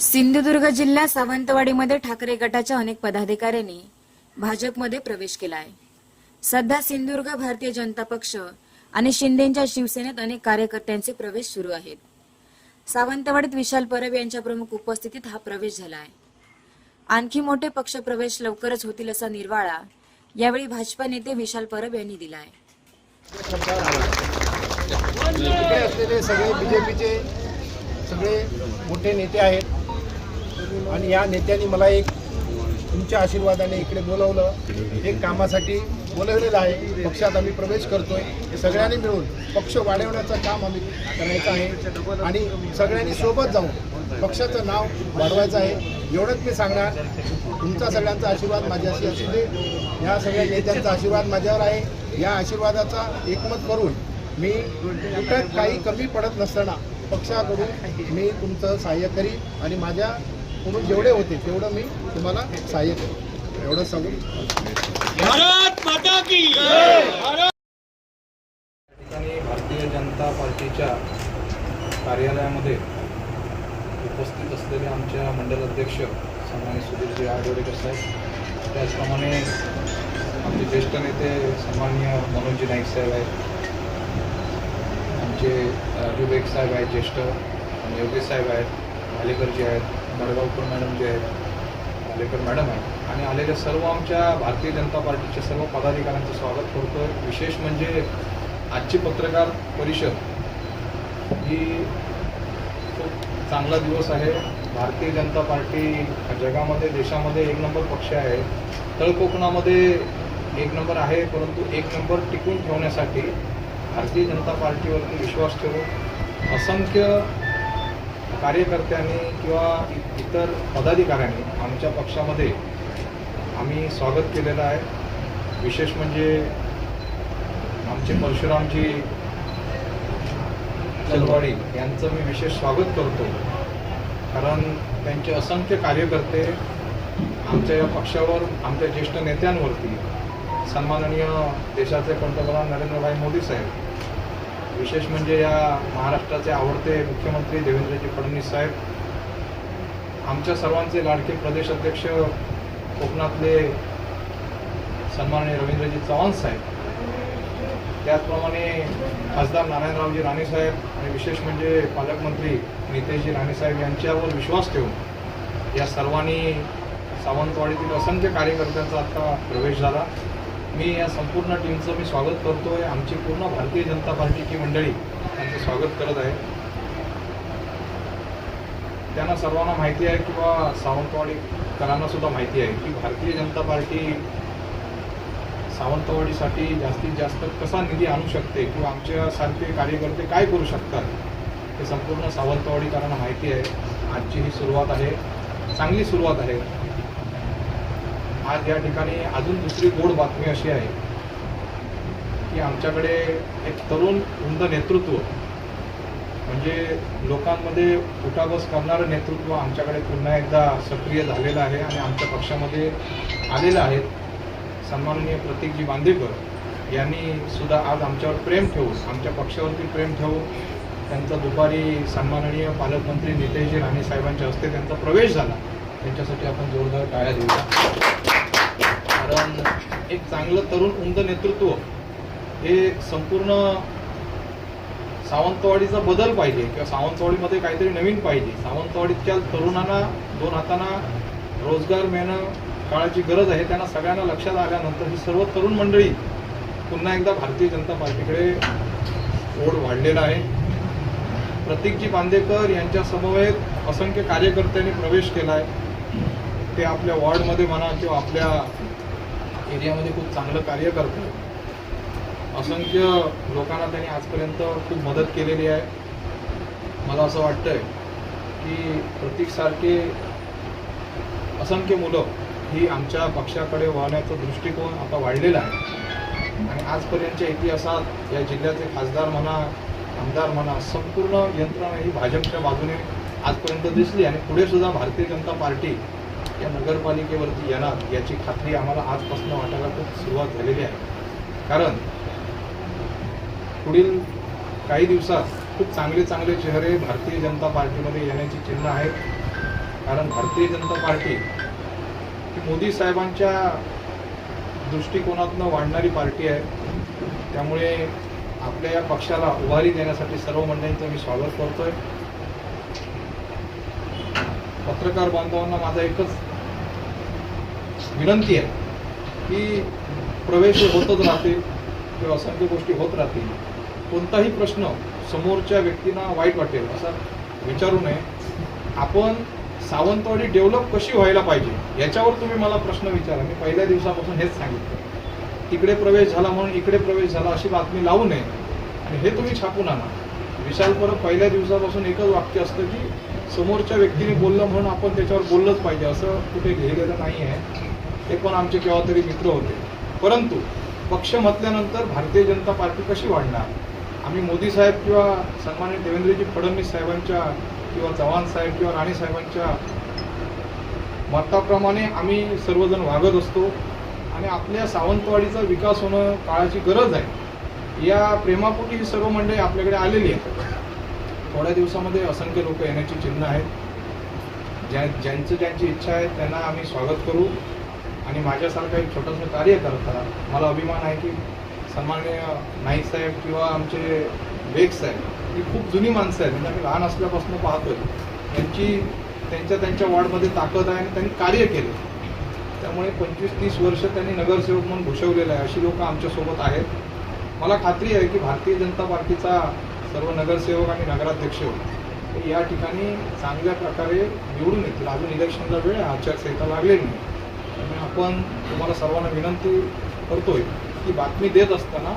सिंधुदुर्ग जिल्हा सावंतवाडीमध्ये ठाकरे गटाच्या अनेक पदाधिकाऱ्यांनी भाजपमध्ये प्रवेश केला आहे सध्या सिंधुदुर्ग भारतीय जनता पक्ष आणि शिंदेच्या शिवसेनेत अनेक कार्यकर्त्यांचे प्रवेश सुरू आहेत. सावंतवाडीत विशाल परब यांच्या प्रमुख उपस्थितीत हा प्रवेश झाला आहे आणखी मोठे पक्ष प्रवेश लवकरच होतील असा निर्वाळा यावेळी भाजपा नेते विशाल परब यांनी दिला आहे सगळे बीजेपीचे सगळे मोठे नेते आहेत. आणि या नेत्यांनी मला एक तुमच्या आशीर्वादाने इकडे बोलवलं. एक कामासाठी बोलवलेलं आहे. पक्षात आम्ही प्रवेश करतोय. हे सगळ्यांनी मिळून पक्ष वाढवण्याचं काम आम्ही करायचं आहे. आणि सगळ्यांनी सोबत जाऊन पक्षाचं नाव वाढवायचं आहे. एवढंच मी सांगणार. तुमचा सगळ्यांचा आशीर्वाद माझ्याशी असू दे. या सगळ्या नेत्यांचा आशीर्वाद माझ्यावर आहे. या आशीर्वादाचा एकमत करून मी कुठं काही कमी पडत नसताना पक्षाकडून मी तुमचं सहाय्य करीन आणि माझ्या माझ्याकडून जेवढे होते तेवढं मी तुम्हाला सहाय्य करीन. एवढं सांगून ठिकाणी भारतीय जनता पार्टीच्या कार्यालयामध्ये उपस्थित असलेले आमच्या मंडल अध्यक्ष सन्मान्य सुधीरजी आडवडेकर साहेब त्याचप्रमाणे आमचे ज्येष्ठ नेते सन्माननीय मनोजी नाईक साहेब आहेत आमचे राजू बेग साहेब आहेत ज्येष्ठ आणि योगेश साहेब आहेत भालेकरजी आहेत मडगावकर मॅडम जे आहेत आलेकर मॅडम आहेत आणि आलेल्या सर्व आमच्या भारतीय जनता पार्टीच्या सर्व पदाधिकाऱ्यांचं स्वागत करतो विशेष म्हणजे आजची पत्रकार परिषद ही खूप चांगला दिवस आहे. भारतीय जनता पार्टी जगामध्ये देशामध्ये एक नंबर पक्ष आहे. तळकोकणामध्ये एक नंबर आहे परंतु एक नंबर टिकून ठेवण्यासाठी भारतीय जनता पार्टीवरती विश्वास ठेवून असंख्य कार्यकर्त्यांनी किंवा इतर पदाधिकाऱ्यांनी आमच्या पक्षामध्ये आम्ही स्वागत केलेलं आहे. विशेष म्हणजे आमचे परशुरामजी चलवाडी यांचं मी विशेष स्वागत करतो. कारण त्यांचे असंख्य कार्यकर्ते आमच्या या पक्षावर आमच्या ज्येष्ठ नेत्यांवरती सन्माननीय देशाचे पंतप्रधान नरेंद्रभाई मोदी साहेब विशेष म्हणजे या महाराष्ट्राचे आवडते मुख्यमंत्री देवेंद्रजी फडणवीस साहेब आमच्या सर्वांचे लाडके प्रदेश अध्यक्ष कोकणातले सन्माननीय रवींद्रजी चव्हाण साहेब त्याचप्रमाणे खासदार नारायणरावजी राणेसाहेब आणि विशेष म्हणजे पालकमंत्री नितेशजी राणेसाहेब यांच्यावर विश्वास ठेवून या सर्वांनी सावंतवाडीतील असंख्य कार्यकर्त्यांचा आता प्रवेश झाला. मी या संपूर्ण टीमचं मी स्वागत करतो आहे आमची पूर्ण भारतीय जनता पार्टीची मंडळी त्यांचं स्वागत करत आहे. त्यांना सर्वांना माहिती आहे किंवा सावंतवाडीकरांना सुद्धा माहिती आहे की भारतीय जनता पार्टी सावंतवाडीसाठी जास्तीत जास्त कसा निधी आणू शकते किंवा आमच्यासारखे कार्यकर्ते काय करू शकतात हे संपूर्ण सावंतवाडीकरांना माहिती आहे. आजची ही सुरुवात आहे. चांगली सुरुवात आहे. आज या ठिकाणी अजून दुसरी गोड बातमी अशी आहे की आमच्याकडे एक तरुण उंद नेतृत्व म्हणजे लोकांमध्ये उठाबस करणारं नेतृत्व आमच्याकडे पुन्हा एकदा सक्रिय झालेलं आहे आणि आमच्या पक्षामध्ये आलेलं आहेत सन्माननीय प्रतीकजी बांदेकर यांनी सुद्धा आज आमच्यावर प्रेम ठेवून आमच्या पक्षावरती प्रेम ठेवून त्यांचा दुपारी सन्माननीय पालकमंत्री नितेशजी राणे साहेबांच्या हस्ते त्यांचा प्रवेश झाला. त्यांच्यासाठी आपण जोरदार टाळ्या देऊया. कारण एक चांगलं तरुण उंद नेतृत्व हे संपूर्ण सावंतवाडीचा बदल पाहिजे किंवा सावंतवाडीमध्ये काहीतरी नवीन पाहिजे. सावंतवाडीच्या तरुणांना दोन हातांना रोजगार मिळणं काळाची गरज आहे. त्यांना सगळ्यांना लक्षात आल्यानंतर ही सर्व तरुण मंडळी पुन्हा एकदा भारतीय जनता पार्टीकडे ओढ वाढलेला आहे. प्रतीकजी बांदेकर यांच्या समवेत असंख्य कार्यकर्त्यांनी प्रवेश केला आहे ते आपल्या वॉर्डमध्ये म्हणा किंवा आपल्या एरियामध्ये खूप चांगलं कार्य करतात असंख्य लोकांना त्यांनी आजपर्यंत खूप मदत केलेली आहे. मला असं वाटतंय की की प्रतीकसारखे असंख्य मुलं ही आमच्या पक्षाकडे वाहण्याचा दृष्टिकोन आता वाढलेला आहे. आणि आजपर्यंतच्या इतिहासात या जिल्ह्याचे खासदार म्हणा आमदार म्हणा संपूर्ण यंत्रणा ही भाजपच्या बाजूने आजपर्यंत दिसली आणि पुढे सुद्धा भारतीय जनता पार्टी या नगरपालिकेवरती येणार याची खात्री आम्हाला आजपासून वाटायला खूप सुरुवात झालेली आहे. कारण पुढील काही दिवसात खूप चांगले चांगले चेहरे भारतीय जनता पार्टीमध्ये येण्याची चिन्ह आहेत. कारण भारतीय जनता पार्टी ही मोदी साहेबांच्या दृष्टिकोनातनं वाढणारी पार्टी आहे. त्यामुळे आपल्या या पक्षाला उभारी देण्यासाठी सर्व मंडळींचं मी स्वागत करतोय. पत्रकार बांधवांना माझा एकच विनंती आहे की प्रवेश होतच राहतील किंवा असंख्य गोष्टी होत राहतील. कोणताही प्रश्न समोरच्या व्यक्तींना वाईट वाटेल असा विचारू नये. आपण सावंतवाडी डेव्हलप कशी व्हायला पाहिजे याच्यावर तुम्ही मला प्रश्न विचारा. मी पहिल्या दिवसापासून हेच सांगितलं. तिकडे प्रवेश झाला म्हणून इकडे प्रवेश झाला अशी बातमी लावू नये. आणि हे तुम्ही छापून आणा. विशाल परब पहिल्या दिवसापासून एकच वाक्य असतं की समोरच्या व्यक्तीने बोललं म्हणून आपण त्याच्यावर बोललंच पाहिजे असं कुठे लिहिलेलं नाही आहे ते पण आमचे केव्हा तरी मित्र होते. परंतु पक्ष म्हटल्यानंतर भारतीय जनता पार्टी कशी वाढणार? आम्ही मोदी साहेब किंवा सन्मान्य देवेंद्रजी फडणवीस साहेबांच्या किंवा चव्हाण साहेब किंवा राणे साहेबांच्या मताप्रमाणे आम्ही सर्वजण वागत असतो आणि आपल्या सावंतवाडीचा विकास होणं काळाची गरज आहे. या प्रेमापोटी ही सर्व मंडळी आपल्याकडे आलेली आहेत. थोड्या दिवसामध्ये असंख्य लोक येण्याची चिन्ह आहेत. ज्या ज्यांचं ज्यांची इच्छा आहे त्यांना आम्ही स्वागत करू. आणि माझ्यासारखं एक छोटंसं कार्य करता मला अभिमान आहे की सन्माननीय नाईक साहेब किंवा आमचे बेग साहेब ही खूप जुनी माणसं आहेत. म्हणजे आम्ही लहान असल्यापासून पाहतोय. त्यांची त्यांच्या त्यांच्या वॉर्डमध्ये ताकद आहे आणि त्यांनी कार्य केलं. त्यामुळे पंचवीस तीस वर्ष त्यांनी नगरसेवक म्हणून भूषवलेलं आहे अशी लोकं आमच्यासोबत आहेत. मला खात्री आहे की भारतीय जनता पार्टीचा सर्व नगरसेवक आणि नगराध्यक्ष या ठिकाणी चांगल्या प्रकारे निवडून येतील. अजून इलेक्शनला वेळ आचारसंहिता लागलेली नाही. आपण तुम्हाला सर्वांना विनंती करतोय की बातमी देत असताना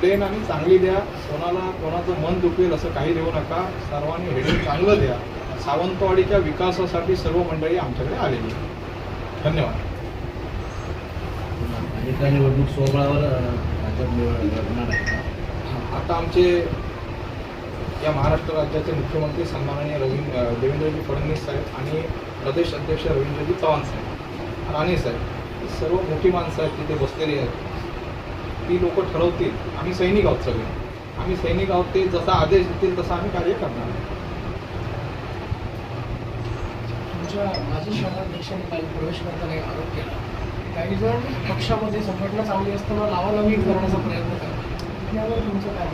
प्लेन आणि चांगली द्या कोणाला कोणाचं मन दुखेल असं काही देऊ नका सर्वांनी हेडिंग चांगलं द्या सावंतवाडीच्या विकासासाठी सर्व मंडळी आमच्याकडे आलेली. धन्यवाद निवडणूक का? आता आमचे या महाराष्ट्र राज्याचे मुख्यमंत्री सन्माननीय रवींद्र देवेंद्रजी फडणवीस साहेब आणि प्रदेश अध्यक्ष रवींद्रजी चव्हाण साहेब राणे साहेब सर्व मोठी माणसं आहेत तिथे बसलेली आहेत. ती लोक ठरवतील. आम्ही सैनिक आहोत सगळे. आम्ही सैनिक आहोत ते जसा आदेश देतील तसं आम्ही कार्य करणार. तुमच्या माजी शहराध्यक्षांनी काल प्रवेश करताना आरोप केला. काही जण पक्षामध्ये संघटना चांगली असताना लावालावी करण्याचा प्रयत्न करतात. तुमचं काय?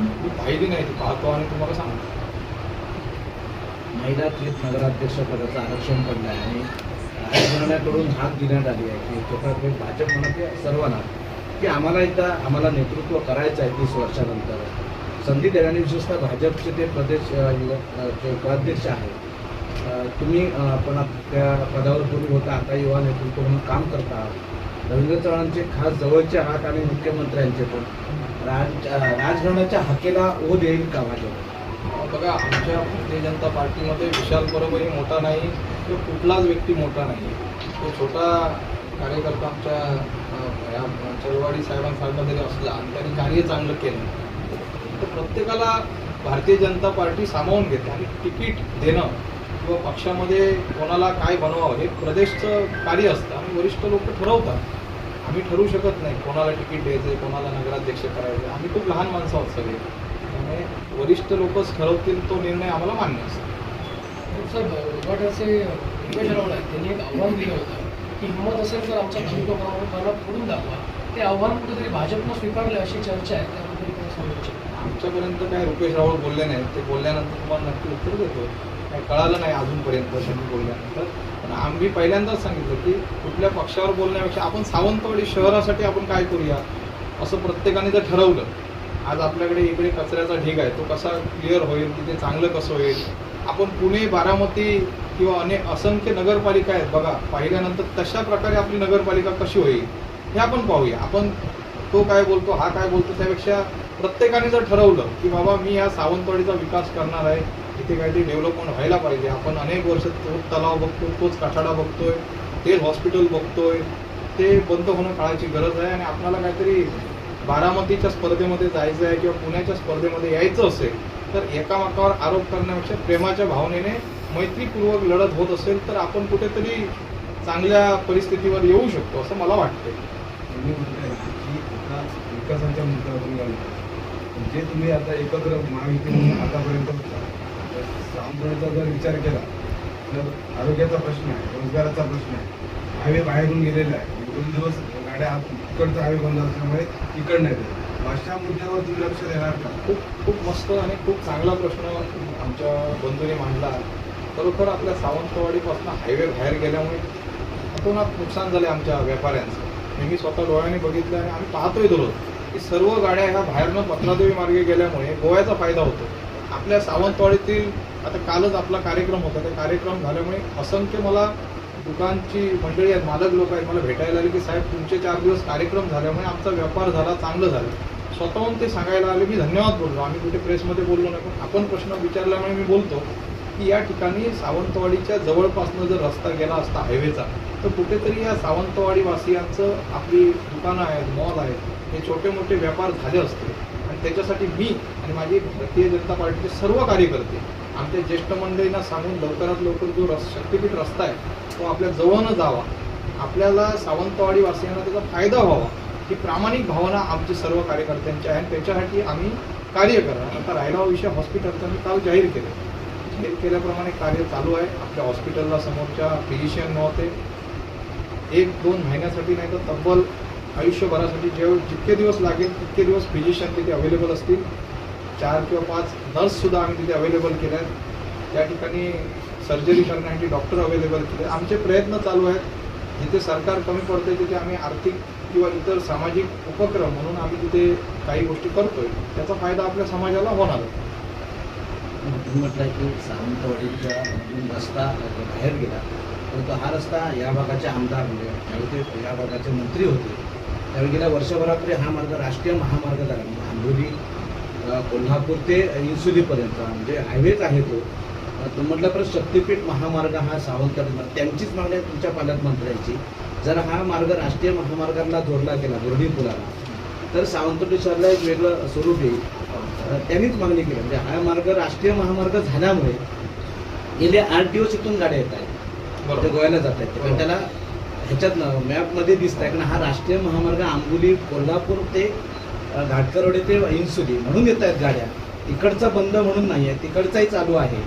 मी पाहिली नाही ती पाहतो आणि तुम्हाला सांगतो. महिला थेट नगराध्यक्ष पदाचं आरक्षण पडलं आहे आणि राजघराण्याकडून हाक देण्यात आली आहे. की स्वतः भाजप म्हणत सर्वांना की आम्हाला एकदा आम्हाला नेतृत्व करायचं आहे तीस वर्षानंतर. संधी देण्याने विशेषतः भाजपचे ते प्रदेश युवा जे उपाध्यक्ष आहेत तुम्ही आपण त्या पदावर पूर्वी होता आता युवा नेतृत्व म्हणून काम करता. आहात रवींद्र चव्हाणांचे खास जवळचे आहात आणि मुख्यमंत्र्यांचे पण. राज अ, राजघराण्याच्या हाकेला ओढ येईल का भाजप? बघा आमच्या भारतीय जनता पार्टीमध्ये विशाल बरोबरही मोठा नाही किंवा कुठलाच व्यक्ती मोठा नाही. तो छोटा कार्यकर्ता आमच्या या चळवाडी साहेबांसारखा जरी असला आणि त्यांनी कार्य चांगलं केलं. तर प्रत्येकाला भारतीय जनता पार्टी सामावून घेते आणि तिकीट देणं किंवा पक्षामध्ये कोणाला काय बनवावं हे प्रदेशचं कार्य असतं आणि वरिष्ठ लोक ठरवतात. आम्ही ठरवू शकत नाही कोणाला तिकीट द्यायचं कोणाला नगराध्यक्ष करायचं आम्ही खूप लहान माणसं आहोत सगळे. त्यामुळे वरिष्ठ लोकच ठरवतील तो निर्णय आम्हाला मान्य असतो. साहेब गटाचे योगेश रावळ आहे त्यांनी एक आव्हान दिलं होतं की हिंमत असेल तर आमचा तालुका प्रमुखांना फोडून दाखवा ते आव्हान कुठेतरी भाजपनं स्वीकारलं अशी चर्चा आहे त्याबद्दल काय सांगू आमच्यापर्यंत काय रुपेश रावळ बोलले नाही ते बोलल्यानंतर तुम्हाला नक्की उत्तर देतो. काय कळालं नाही अजूनपर्यंत त्यांनी बोलल्यानंतर. पण आम्ही पहिल्यांदाच सांगितलं की कुठल्या पक्षावर बोलण्यापेक्षा आपण सावंतवाडी शहरासाठी आपण काय करूया? असं प्रत्येकाने जर ठरवलं आज आपल्याकडे इकडे कचऱ्याचा ढीग आहे. तो कसा क्लिअर होईल? तिथे चांगलं कसं होईल? आपण पुणे बारामती किंवा अनेक असंख्य नगरपालिका आहेत बघा पाहिल्यानंतर तशा प्रकारे आपली नगरपालिका कशी होईल हे आपण पाहूया. आपण तो काय बोलतो हा काय बोलतो त्यापेक्षा प्रत्येकाने जर ठरवलं की बाबा मी या सावंतवाडीचा विकास करणार आहे इथे काहीतरी डेव्हलपमेंट व्हायला पाहिजे. आपण अनेक वर्ष तोच तलाव बघतो तोच कठाडा बघतोय तेच हॉस्पिटल बघतोय ते बंद होणं काळाची गरज आहे आणि आपल्याला काहीतरी बारामतीच्या स्पर्धेमध्ये जायचं आहे किंवा पुण्याच्या स्पर्धेमध्ये यायचं असेल तर एकामेकावर आरोप करण्यापेक्षा प्रेमाच्या भावनेने मैत्रीपूर्वक लढत होत असेल तर आपण कुठेतरी चांगल्या परिस्थितीवर येऊ शकतो असं मला वाटतं विकासाच्या मुद्द्यावरून जे तुम्ही आता एकत्र महायुती म्हणून आतापर्यंत सामोरेचा जर विचार केला तर आरोग्याचा प्रश्न आहे रोजगाराचा प्रश्न आहे हायवे बाहेरून गेलेला आहे दोन दिवस गाड्या इकडचा हायवे बंद असल्यामुळे इकडनं येते अशा मुद्द्यावर तुम्ही लक्ष देणार का? खूप खूप मस्त आणि खूप चांगला प्रश्न आमच्या बंधूने मांडला. खरोखर आपल्या सावंतवाडीपासून हायवे बाहेर गेल्यामुळे अतोनात नुकसान झाले आमच्या व्यापाऱ्यांचं. मी स्वतः डोळ्याने बघितलं आणि आम्ही पाहतोय दररोज. की सर्व गाड्या ह्या बाहेरनं पत्रादेवी मार्गे गेल्यामुळे गोव्याचा फायदा होतो. आपल्या सावंतवाडीतील आता कालच आपला कार्यक्रम होता. त्या कार्यक्रम झाल्यामुळे असंख्य मला दुकानची मंडळी आहेत मालक लोक आहेत मला भेटायला आले की साहेब तुमचे चार दिवस कार्यक्रम झाल्यामुळे आमचा व्यापार झाला चांगलं झालं. स्वतःहून ते सांगायला आले मी धन्यवाद बोललो. आम्ही कुठे प्रेसमध्ये बोललो नाही पण आपण प्रश्न विचारल्यामुळे मी बोलतो. की या ठिकाणी सावंतवाडीच्या जवळपासनं जर रस्ता गेला असता हायवेचा तर कुठेतरी या सावंतवाडी वासियांचं आपली दुकानं आहेत मॉल आहेत हे छोटे मोठे व्यापार झाले असते. आणि त्याच्यासाठी मी आणि माझी भारतीय जनता पार्टीचे सर्व कार्यकर्ते आमच्या ज्येष्ठ मंडळींना सांगून लवकरात लवकर जो रस शक्तीपीठ रस्ता आहे तो आपल्या जवळनं जावा. आपल्याला सावंतवाडी वासियांना त्याचा फायदा व्हावा. ही प्रामाणिक भावना आमची सर्व कार्यकर्त्यांची आहे. आणि त्याच्यासाठी आम्ही कार्य करा आता रायगाव विषय हॉस्पिटलचं मी काल जाहीर केलं. जाहीर केल्याप्रमाणे कार्य चालू आहे. आपल्या हॉस्पिटलला समोरच्या फिजिशियन नव्हते. एक दोन महिन्यासाठी नाही तर तब्बल आयुष्यभरासाठी जेव्हा जितके दिवस लागेल तितके दिवस फिजिशियन तिथे अवेलेबल असतील. चार किंवा पाच नर्ससुद्धा आम्ही तिथे अवेलेबल केल्या आहेत. त्या ठिकाणी सर्जरी करण्यासाठी डॉक्टर अवेलेबल केले. आमचे प्रयत्न चालू आहेत. जिथे सरकार कमी पडते तिथे आम्ही आर्थिक किंवा इतर सामाजिक उपक्रम म्हणून आम्ही तिथे काही गोष्टी करतोय. त्याचा फायदा आपल्या समाजाला होणार आहे तुम्ही म्हटलं की सावंतवाडीच्या रस्ता बाहेर गेला परंतु हा रस्ता या भागाचे आमदार म्हणजे त्यावेळी ते या भागाचे मंत्री होते. त्यावेळी गेल्या वर्षभरापूर्वी हा मार्ग राष्ट्रीय महामार्ग झाला. म्हणजे आंबोली कोल्हापूर ते इन्सुलीपर्यंत म्हणजे हायवेच आहे तो. तुम्ही म्हटलं तर शक्तीपीठ महामार्ग हा सावंतवाडी त्यांचीच मागणी आहे तुमच्या पालकमंत्र्यांची. जर हा मार्ग राष्ट्रीय महामार्गाला जोडला गेला दोन्ही पुलाला तर सावंतवाडी शहराला एक वेगळं स्वरूप येईल. त्यांनीच मागणी केली. म्हणजे हा मार्ग राष्ट्रीय महामार्ग झाल्यामुळे गेले आठ दिवस इथून गाड्या येत आहेत. गोव्याला जात आहेत. पण त्याला ह्याच्यात मॅपमध्ये दिसत आहे. कारण हा राष्ट्रीय महामार्ग आंबोली कोल्हापूर ते घाटकरवाडी ते इन्सुली म्हणून येत आहेत गाड्या. इकडचा बंद म्हणून नाही आहे. तिकडचाही चालू आहे.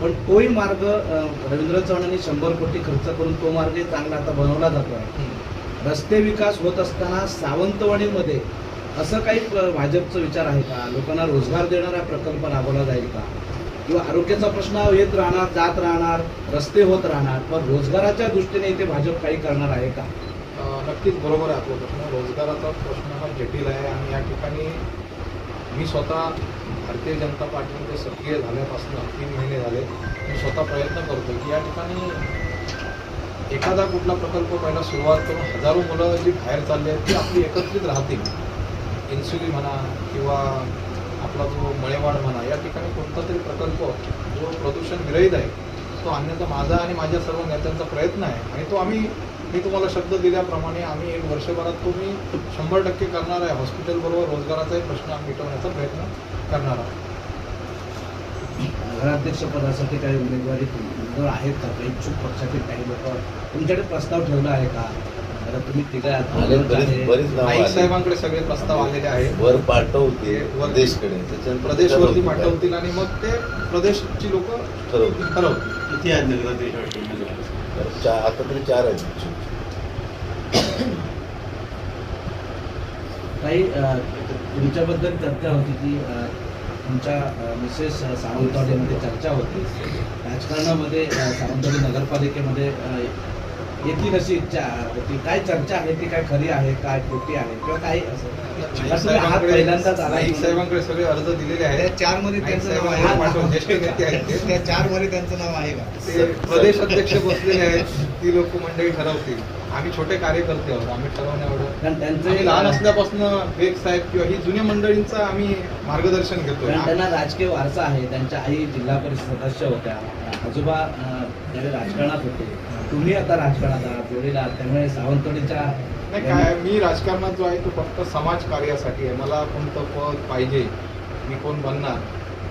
पण तोही मार्ग रवींद्र चव्हाणांनी शंभर कोटी खर्च करून तो मार्ग चांगला आता बनवला जातो आहे रस्ते विकास होत असताना सावंतवाडीमध्ये असं काही भाजपचा विचार आहे का? लोकांना रोजगार देणारा प्रकल्प राबवला जाईल का? किंवा आरोग्याचा प्रश्न येत राहणार जात राहणार रस्ते होत राहणार पण रोजगाराच्या दृष्टीने इथे भाजप काही करणार आहे का? नक्कीच बरोबर आहे आपला प्रश्न. रोजगाराचा प्रश्न हा जटिल आहे आणि या ठिकाणी मी स्वतः भारतीय जनता पार्टीमध्ये सक्रिय झाल्यापासून तीन महिने झाले. मी स्वतः प्रयत्न करतो की या ठिकाणी एखादा कुठला प्रकल्प पहिला सुरुवात करून हजारो मुलं जी बाहेर चालली आहेत ती आपली एकत्रित राहतील. इन्सुली म्हणा किंवा आपला जो मळेवाड म्हणा या ठिकाणी कोणता तरी प्रकल्प जो प्रदूषण विरहित आहे तो आणण्याचा माझा आणि माझ्या सर्व नेत्यांचा प्रयत्न आहे. आणि तो आम्ही मी तुम्हाला शब्द दिल्याप्रमाणे आम्ही एक वर्षभरात तो मी शंभर टक्के करणार आहे. हॉस्पिटलबरोबर रोजगाराचाही प्रश्न मिटवण्याचा प्रयत्न करणार आहे नगराध्यक्षपदासाठी काही उमेदवारी आहेत का? इच्छुक पक्षातील काही लोक तुमच्याकडे प्रस्ताव ठेवला आहे का? आता तुम्ही तिघे आहात. आले बरेच बरीच नावं नाईक आली. साहेबांकडे सगळे प्रस्ताव आलेले आहेत. वर पाठवते वर- प्रदेशकडे त्याच्यानंतर प्रदेशवरती ठरवतील. पाठवतील आणि मग ते प्रदेशची लोक ठरवतील. ठरवतील. किती आहेत नगराध्यक्ष तर चा- आता तरी चार आहेत. काही अ, तुमच्याबद्दल चर्चा होती की अ, तुमच्या अ, मिसेस अ, सावंतवाडीमध्ये चर्चा होती. राजकारणामध्ये अ, सावंतवाडी नगरपालिकेमध्ये अ, येतील अशी इच्छा होती काय चर्चा आहे ती काय खरी आहे काय खोटी आहे किंवा काय असं. पहिल्यांदाच आला. नाईक साहेबांकडे सगळे अर्ज दिलेले आहेत. चारमध्ये नाईक साहेबांना पाठवून ज्येष्ठ नेते आहेत ते. त्या चारमध्ये त्यांचं नाव आहे ते प्रदेश अध्यक्ष बसलेले आहेत. ती लोक मंडळी ठरवतील. आम्ही छोटे कार्यकर्ते आहोत. आम्ही ठरवण्या एवढं. कारण त्यांचं लहान असल्यापासून बेग साहेब किंवा ही जुन्या मंडळींचं आम्ही मार्गदर्शन कारण त्यांना राजकीय वारसा आहे. त्यांच्या आई जिल्हा परिषद सदस्य होत्या. आजोबा त्यावेळी राजकारणात होते. तुम्ही आता राजकारणात आहात जोडीला आहात त्यामुळे सावंतवाडीच्या नाही काय मी राजकारणात जो आहे तो फक्त समाज कार्यासाठी आहे. मला कोणतं पद पाहिजे मी कोण बनणार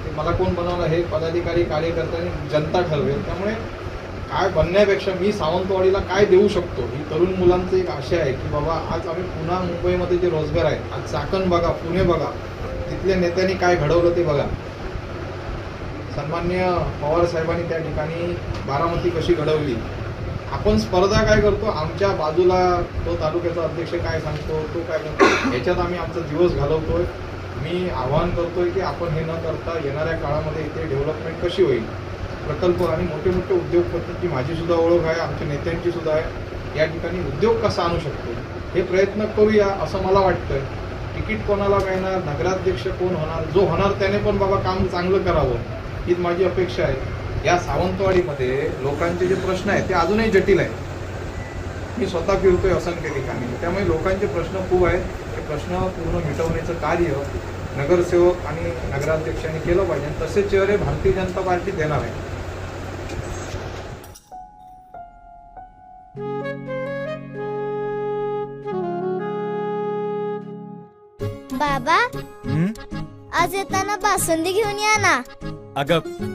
ते मला कोण बनवलं हे पदाधिकारी कार्यकर्त्यांनी जनता ठरवेल. त्यामुळे काय बनण्यापेक्षा मी सावंतवाडीला काय देऊ शकतो ही तरुण मुलांचं एक आशय आहे की बाबा आज आम्ही पुन्हा मुंबईमध्ये जे रोजगार आहेत आज चाकण बघा पुणे बघा तिथल्या नेत्यांनी काय घडवलं ते बघा. सन्मान्य पवार साहेबांनी त्या ठिकाणी बारामती कशी घडवली आपण स्पर्धा काय करतो? आमच्या बाजूला तो तालुक्याचा अध्यक्ष काय सांगतो तो काय करतो? याच्यात आम्ही आमचा दिवस घालवतोय. मी आवाहन करतोय की आपण हे न करता येणाऱ्या काळामध्ये इथे डेव्हलपमेंट कशी होईल? प्रकल्प आणि मोठे मोठे उद्योगपतींची माझी सुद्धा ओळख आहे आमच्या नेत्यांची सुद्धा आहे. या ठिकाणी उद्योग कसा आणू शकतो? हे प्रयत्न करूया असं मला वाटतंय. तिकीट कोणाला मिळणार? नगराध्यक्ष कोण होणार? जो होणार त्याने पण बाबा काम चांगलं करावं हीच माझी अपेक्षा आहे. या सावंतवाडीमध्ये लोकांचे जे प्रश्न आहेत ते अजूनही जटिल आहेत. मी स्वतः फिरतोय असंख्य ठिकाणी. त्यामुळे लोकांचे प्रश्न खूप आहेत. ते प्रश्न पूर्ण मिटवण्याचं कार्य नगरसेवक आणि नगराध्यक्षांनी केलं पाहिजे. तसे चेहरे भारतीय जनता पार्टी देणार आहे. बाबा आज येताना बासुंदी घेऊन या ना. अगं